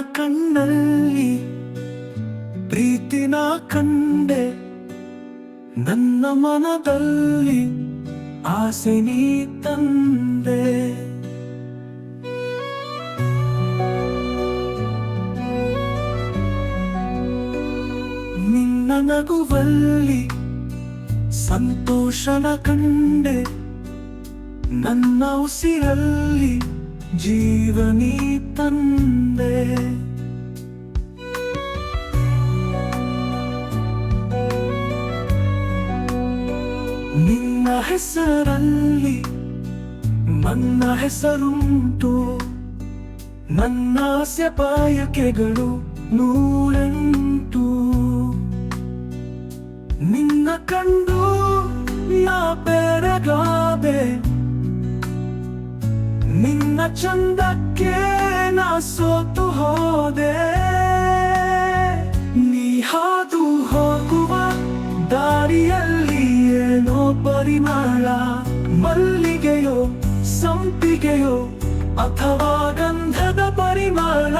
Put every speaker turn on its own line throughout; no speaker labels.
ಕಣ್ಣಲ್ಲಿ ಪ್ರೀತಿನ ಕಂಡೆ. ನನ್ನ ಮನದಲ್ಲಿ ಆಸೆ ನೀ ತಂದೆ. ನಿನ್ನ ನಗುವಲ್ಲಿ ಸಂತೋಷನ ಕಂಡೆ. ನನ್ನ ಉಸಿರಲ್ಲಿ ಜೀವನಿ ತಂದೆ. ನಿನ್ನ ಹೆಸರಲ್ಲಿ ನನ್ನ ಹೆಸರುಂಟು. ನನ್ನ ಬಯಕೆಗಳು ನೂರೆಂಟು. ಚಂದಕ್ಕೆ ನಾ ಸೋತು ಹೋದೆ. ನೀ ಹಾದು ಹೋಗುವ ದಾರಿಯಲ್ಲಿ ಏನೋ ಪರಿಮಳ. ಮಲ್ಲಿಗೆಯೋ, ಸಂಪಿಗೆಯೋ, ಅಥವಾ ಗಂಧದ ಪರಿಮಳ.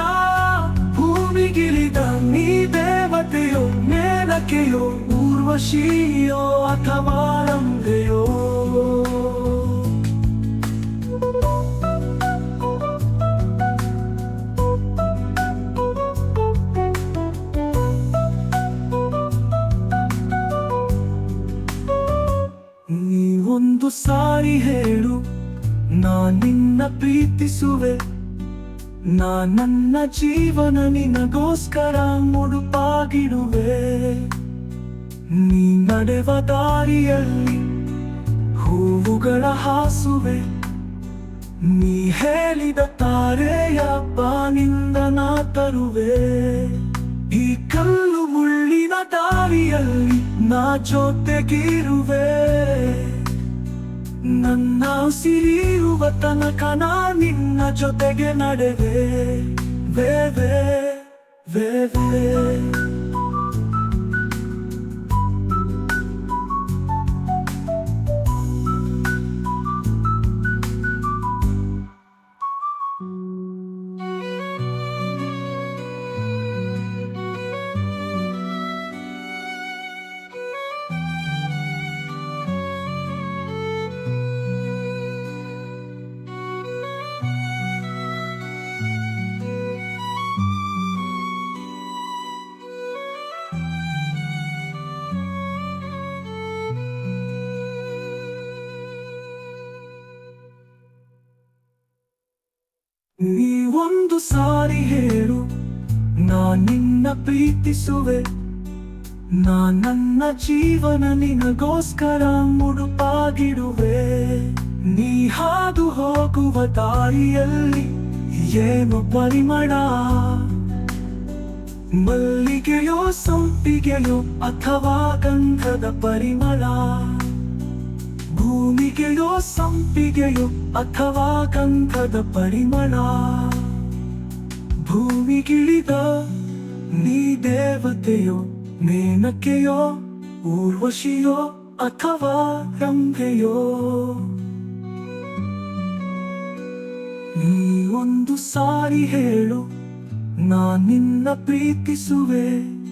ಭೂಮಿಗಿಳಿದ ನೀ ದೇವತೆಯೋ ಮೇಲಕೆಯೋ ಊರ್ವಶಿಯೋ ಅಥವಾ ರಂಭೆಯೋ ಸಾರಿ ಹೇಳು, ನಾ ನಿನ್ನ ಪ್ರೀತಿಸುವೆ. ನಾ ನನ್ನ ಜೀವನ ನಿನಗೋಸ್ಕರ ಮುಡುಪಾಗಿಡುವೆ. ನೀ ನಡೆವ ದಾರಿಯಲ್ಲಿ ಹೂವುಗಳ ಹಾಸುವೆ. ನೀ ಹೇಳಿದ ತಾರೆಯ ಬಾನಿಂದ ನಾ ತರುವೆ. ಈ ಕಲ್ಲು ಮುಳ್ಳಿನ ದಾರಿಯಲ್ಲಿ ನಾ ಜೊತೆಗಿರುವೆ. ನನ್ನ ಸಿರಿಯುವ ತನಕ ನಾ ನಿನ್ನ ಜೊತೆಗೆ ನಡೆವೆ ವೇ ವೇ. ನೀ ಒಂದು ಸಾರಿ ಹೇಳು, ನಾ ನಿನ್ನ ಪ್ರೀತಿಸುವೆ. ನಾ ನನ್ನ ಜೀವನ ನಿನಗೋಸ್ಕರ ಮುಡುಪಾಗಿಡುವೆ. ನೀ ಹಾದು ಹೋಗುವ ದಾರಿಯಲ್ಲಿ ಏನು ಪರಿಮಳ? ಮಲ್ಲಿಗೆಯೋ, ಸಂಪಿಗೆಯೋ ಅಥವಾ ಗಂಧದ ಪರಿಮಳ? ಭೂಮಿಗೆಯೋ ಸಂಪಿಗೆಯೋ ಅಥವಾ ಗಂಧದ ಪರಿಮಳ. ಭೂಮಿಗಿಳಿದ ನೀ ದೇವತೆಯೋ, ಮೇನಕೆಯೋ, ಊರ್ವಶಿಯೋ ಅಥವಾ ರಂಭೆಯೋ. ನೀ ಒಂದು ಸಾರಿ ಹೇಳು ನಾ ನಿನ್ನ ಪ್ರೀತಿಸುವೆ.